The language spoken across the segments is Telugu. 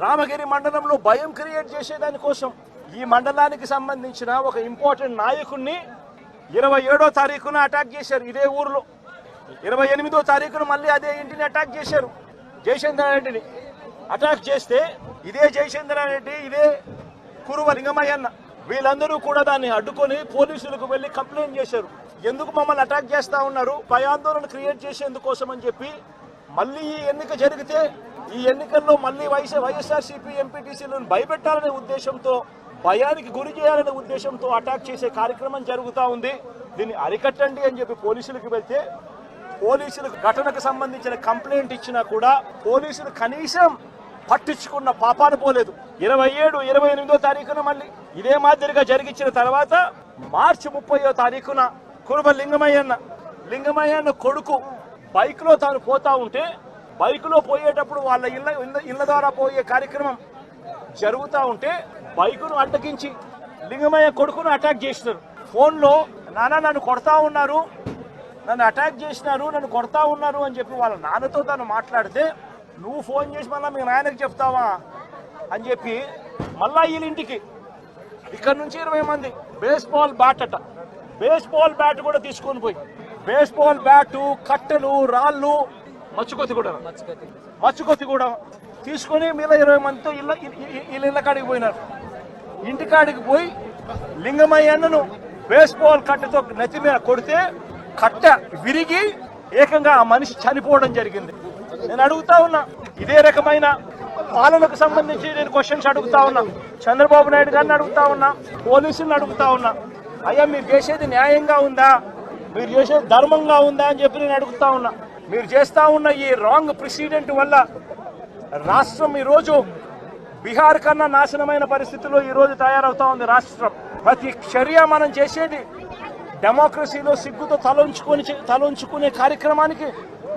రామగిరి మండలంలో భయం క్రియేట్ చేసేదాని కోసం ఈ మండలానికి సంబంధించిన ఒక ఇంపార్టెంట్ నాయకుడిని ఇరవై ఏడో తారీఖున అటాక్ చేశారు ఇదే ఊర్లో. ఇరవై ఎనిమిదో తారీఖున మళ్ళీ అదే ఇంటిని అటాక్ చేశారు జయచంద్రారెడ్డిని అటాక్ చేస్తే ఇదే జయచంద్రారెడ్డి ఇదే కురువ లింగమయ్యన్న వీళ్ళందరూ కూడా దాన్ని అడ్డుకొని పోలీసులకు వెళ్ళి కంప్లైంట్ చేశారు. ఎందుకు మమ్మల్ని అటాక్ చేస్తా ఉన్నారు? భయాందోళన క్రియేట్ చేసేందుకోసం అని చెప్పి మళ్ళీ ఈ ఎన్నిక జరిగితే ఈ ఎన్నికల్లో మళ్ళీ వైఎస్ వైఎస్ఆర్సీపీ ఎంపీటీసీలను భయపెట్టాలనే ఉద్దేశంతో భయానికి గురి చేయాలనే ఉద్దేశంతో అటాక్ చేసే కార్యక్రమం జరుగుతూ ఉంది. దీన్ని అరికట్టండి అని చెప్పి పోలీసులకు వెళ్తే పోలీసులకు ఘటనకు సంబంధించిన కంప్లైంట్ ఇచ్చినా కూడా పోలీసులు కనీసం పట్టించుకున్న పాపాలు పోలేదు. ఇరవై ఏడు ఇరవై ఎనిమిదో తారీఖున మళ్ళీ ఇదే మాదిరిగా జరిగించిన తర్వాత మార్చి ముప్పయో తారీఖున కురుబ లింగమయ్యన్న లింగమయ్యన్న కొడుకు బైక్లో తాను పోతా ఉంటే బైక్లో పోయేటప్పుడు వాళ్ళ ఇళ్ళ ఇళ్ళ- ఇళ్ళ ద్వారా పోయే కార్యక్రమం జరుగుతూ ఉంటే బైకును అడ్డగించి లింగమయ్య కొడుకును అటాక్ చేసినారు. ఫోన్లో నాన్న నన్ను కొడతా ఉన్నారు. నన్ను అటాక్ చేసినారు నన్ను కొడతా ఉన్నారు అని చెప్పి వాళ్ళ నాన్నతో తను మాట్లాడితే నువ్వు ఫోన్ చేసి మళ్ళీ మీ నాయనకి చెప్తావా? అని చెప్పి మళ్ళా వీళ్ళ ఇంటికి. ఇక్కడ నుంచి ఇరవై మంది. బేస్బాల్ బ్యాట్ అట. బేస్బాల్ బ్యాట్ కూడా తీసుకొని పోయి. బేస్బాల్ బ్యాటు కట్టెలు రాళ్ళు మచ్చుకొత్తి కూడా మచ్చుకొత్తి కూడా తీసుకొని మీద ఇరవై మందితో ఇళ్ళ వీళ్ళ ఇళ్ళ కాడికి పోయినారు. ఇంటికాడికి పోయి లింగమయ్యన్నను బేస్బాల్ కట్టెతో నెత్తి మీద కొడితే కట్ట విరిగి ఏకంగా ఆ మనిషి చనిపోవడం జరిగింది. నేను అడుగుతా ఉన్నా ఇదే రకమైన పాలనకు సంబంధించి నేను క్వశ్చన్స్ అడుగుతా ఉన్నా. చంద్రబాబు నాయుడు గారిని అడుగుతా ఉన్నా పోలీసులను అడుగుతా ఉన్నా. అయ్యా మీరు చేసేది న్యాయంగా ఉందా? మీరు చేసేది ధర్మంగా ఉందా అని చెప్పి నేను అడుగుతా ఉన్నా. మీరు చేస్తా ఉన్న ఈ రాంగ్ ప్రెసిడెంట్ వల్ల రాష్ట్రం ఈరోజు బీహార్ కన్నా నాశనమైన పరిస్థితిలో ఈరోజు తయారవుతా ఉంది రాష్ట్రం. ప్రతి చర్య మనం చేసేది డెమోక్రసీలో సిగ్గుతో తలంచుకొని తలంచుకునే కార్యక్రమానికి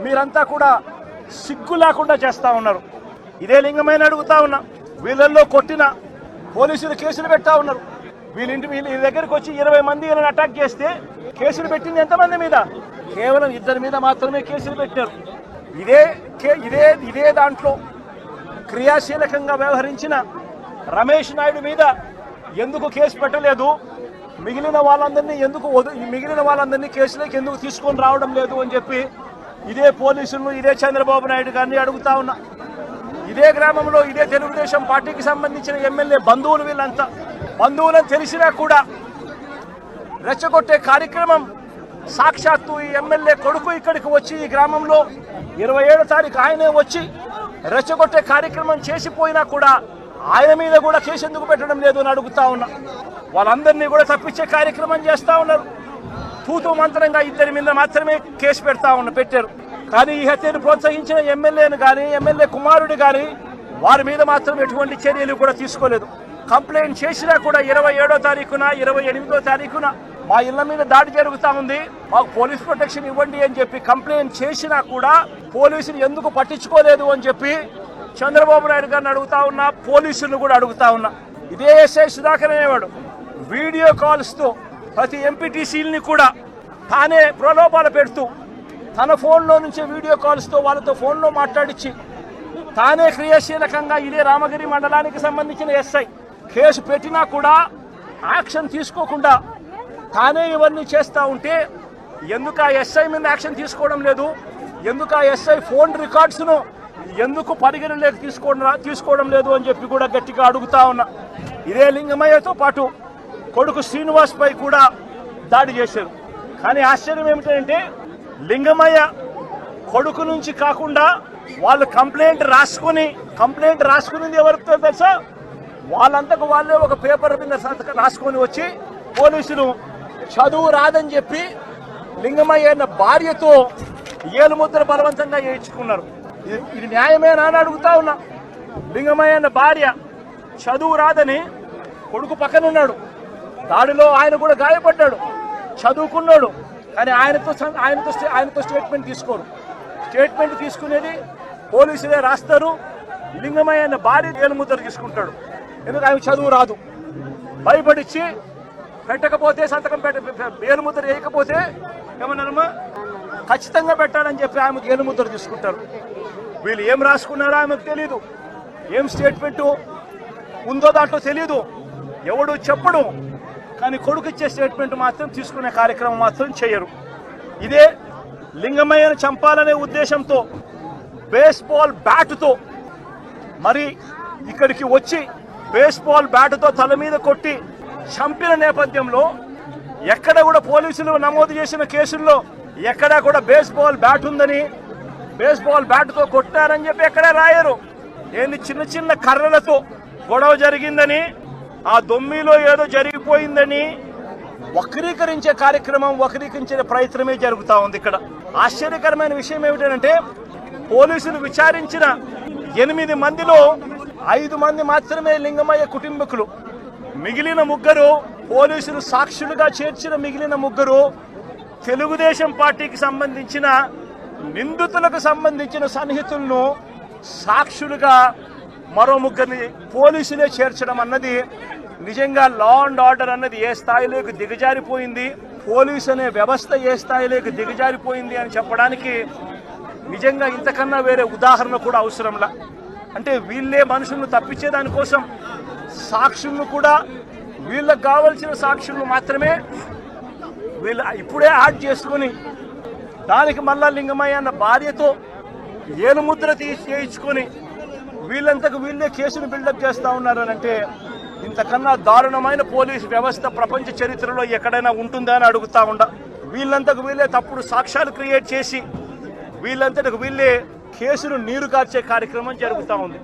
మీరంతా కూడా సిగ్గు లేకుండా చేస్తూ ఉన్నారు. ఇదే లింగమైన అడుగుతా ఉన్నా. వీళ్ళల్లో కొట్టిన పోలీసులు కేసులు పెట్టా ఉన్నారు. వీళ్ళింటి వీళ్ళ వీళ్ళ దగ్గరికి వచ్చి ఇరవై మంది వీళ్ళని అటాక్ చేస్తే కేసులు పెట్టింది ఎంతమంది మీద? కేవలం ఇద్దరి మీద మాత్రమే కేసులు పెట్టారు. ఇదే కే- ఇదే ఇదే దాంట్లో క్రియాశీలకంగా వ్యవహరించిన రమేష్ నాయుడు మీద ఎందుకు కేసు పెట్టలేదు? మిగిలిన వాళ్ళందరినీ ఎందుకు మిగిలిన వాళ్ళందరినీ కేసులోకి ఎందుకు తీసుకొని రావడం లేదు అని చెప్పి ఇదే పోలీసులను ఇదే చంద్రబాబు నాయుడు గారిని అడుగుతా ఉన్నా. ఇదే గ్రామంలో ఇదే తెలుగుదేశం పార్టీకి సంబంధించిన ఎమ్మెల్యే బంధువులు వీళ్ళంతా. బంధువులని తెలిసినా కూడా రెచ్చగొట్టే కార్యక్రమం. సాక్షాత్తు ఈ ఎమ్మెల్యే కొడుకు ఇక్కడికి వచ్చి ఈ గ్రామంలో ఇరవై ఏడో తారీఖు ఆయనే వచ్చి రెచ్చగొట్టే కార్యక్రమం చేసిపోయినా కూడా ఆయన మీద కూడా కేసు ఎందుకు పెట్టడం లేదు అని అడుగుతా ఉన్నా. వాళ్ళందరినీ కూడా తప్పించే కార్యక్రమం చేస్తూ ఉన్నారు. తూతు మంత్రంగా ఇద్దరి మీద మాత్రమే కేసు పెడతా ఉన్న పెట్టారు. కానీ ఈ హత్యను ప్రోత్సహించిన ఎమ్మెల్యేను కానీ ఎమ్మెల్యే కుమారుడు కానీ వారి మీద మాత్రం ఎటువంటి చర్యలు కూడా తీసుకోలేదు. కంప్లైంట్ చేసినా కూడా ఇరవై ఏడో తారీఖున ఇరవై ఎనిమిదో తారీఖున మా ఇళ్ళ మీద దాడి జరుగుతా ఉంది. మాకు పోలీస్ ప్రొటెక్షన్ ఇవ్వండి అని చెప్పి కంప్లైంట్ చేసినా కూడా పోలీసులు ఎందుకు పట్టించుకోలేదు అని చెప్పి చంద్రబాబు నాయుడు గారిని అడుగుతా ఉన్నా పోలీసులను కూడా అడుగుతా ఉన్నా. ఇదే ఎస్ఐ సుధాకర్ అనేవాడు. వీడియో కాల్స్తో ప్రతి ఎంపీటీసీలని కూడా తానే ప్రలోభాలు పెడుతూ తన ఫోన్లో నుంచి వీడియో కాల్స్తో వాళ్ళతో ఫోన్లో మాట్లాడించి తానే క్రియాశీలకంగా ఇదే రామగిరి మండలానికి సంబంధించిన ఎస్ఐ కేసు పెట్టినా కూడా యాక్షన్ తీసుకోకుండా తానే ఇవన్నీ చేస్తూ ఉంటే ఎందుకు ఆ ఎస్ఐ మీద యాక్షన్ తీసుకోవడం లేదు? ఎందుకు ఆ ఎస్ఐ ఫోన్ రికార్డ్స్ను ఎందుకు పరిగణలోకి తీసుకోవడం తీసుకోవడం లేదు అని చెప్పి కూడా గట్టిగా అడుగుతా ఉన్నా. ఇదే లింగమయ్యతో పాటు కొడుకు శ్రీనివాస్పై కూడా దాడి చేశారు. కానీ ఆశ్చర్యం ఏమిటంటే లింగమయ్య కొడుకు నుంచి కాకుండా వాళ్ళు కంప్లైంట్ రాసుకుని కంప్లైంట్ రాసుకునేది ఎవరితో తెలుసా? వాళ్ళంతకు వాళ్ళే ఒక పేపర్ మీద రాసుకొని వచ్చి పోలీసులు చదువు రాదని చెప్పి లింగమయ్య అన్న భార్యతో ఏలుముద్ర బలవంతంగా చేయించుకున్నారు ఇది ఇది న్యాయమేనా అని అడుగుతా ఉన్నా. లింగమయ్య అన్న భార్య చదువు రాదని కొడుకు పక్కనున్నాడు. దాడిలో ఆయన కూడా గాయపడ్డాడు. చదువుకున్నాడు. కానీ ఆయనతో ఆయనతో ఆయనతో స్టేట్మెంట్ తీసుకోరు. స్టేట్మెంట్ తీసుకునేది పోలీసులే రాస్తారు. లింగమయ్య అన్న భార్య ఏలుముద్ర తీసుకుంటాడు. ఎందుకు? ఆయన చదువు రాదు. భయపడిచ్చి పెట్టకపోతే సంతకం పెట్ట ఏలుముద్ర వేయకపోతే ఏమన్నారమ్మా? ఖచ్చితంగా పెట్టాలని చెప్పి ఆమెకు ఏలుముద్ర తీసుకుంటారు. వీళ్ళు ఏం రాసుకున్నారో ఆమెకు తెలీదు. ఏం స్టేట్మెంట్ ఉందో దాంట్లో తెలియదు ఎవడు చెప్పడు. కానీ కొడుకు ఇచ్చే స్టేట్మెంట్ మాత్రం తీసుకునే కార్యక్రమం మాత్రం చేయరు. ఇదే లింగమయ్యను చంపాలనే ఉద్దేశంతో బేస్బాల్ బ్యాటుతో మరి ఇక్కడికి వచ్చి బేస్బాల్ బ్యాటుతో తల మీద కొట్టి చంపిన నేపథ్యంలో ఎక్కడ కూడా పోలీసులు నమోదు చేసిన కేసుల్లో ఎక్కడా కూడా బేస్బాల్ బ్యాట్ ఉందని బేస్బాల్ బ్యాట్తో కొట్టారని చెప్పి ఎక్కడా రాయరు. ఏంది చిన్న చిన్న కర్రలతో గొడవ జరిగిందని ఆ దొమ్మిలో ఏదో జరిగిపోయిందని వక్రీకరించే కార్యక్రమం వక్రీకరించే ప్రయత్నమే జరుగుతా ఉంది ఇక్కడ. ఆశ్చర్యకరమైన విషయం ఏమిటంటే పోలీసులు విచారించిన ఎనిమిది మందిలో ఐదు మంది మాత్రమే లింగమయ్య కుటుంబకులు. మిగిలిన ముగ్గురు పోలీసులు సాక్షులుగా చేర్చిన మిగిలిన ముగ్గురు తెలుగుదేశం పార్టీకి సంబంధించిన నిందితులకు సంబంధించిన సన్నిహితులను సాక్షులుగా మరో ముగ్గురిని పోలీసులే చేర్చడం అన్నది నిజంగా లా అండ్ ఆర్డర్ అన్నది ఏ స్థాయిలోకి దిగజారిపోయింది? పోలీసు అనే వ్యవస్థ ఏ స్థాయిలోకి దిగజారిపోయింది అని చెప్పడానికి నిజంగా ఇంతకన్నా వేరే ఉదాహరణ కూడా అవసరంలా. అంటే వీళ్ళే మనుషులను తప్పించేదానికోసం సాక్షులను కూడా వీళ్ళకు కావలసిన సాక్షులను మాత్రమే వీళ్ళు ఇప్పుడే యాడ్ చేసుకొని దానికి మళ్ళా లింగమయ్య అన్న భార్యతో ఏనుముద్ర తీసి చేయించుకొని వీళ్ళంతకు వీళ్ళే కేసును బిల్డప్ చేస్తూ ఉన్నారనంటే ఇంతకన్నా దారుణమైన పోలీసు వ్యవస్థ ప్రపంచ చరిత్రలో ఎక్కడైనా ఉంటుందా అని అడుగుతా ఉండ. వీళ్ళంతకు వీళ్ళే తప్పుడు సాక్ష్యాలు క్రియేట్ చేసి వీళ్ళంతటికి వీళ్ళే కేసును నీరు కార్చే కార్యక్రమం జరుగుతూ ఉంది.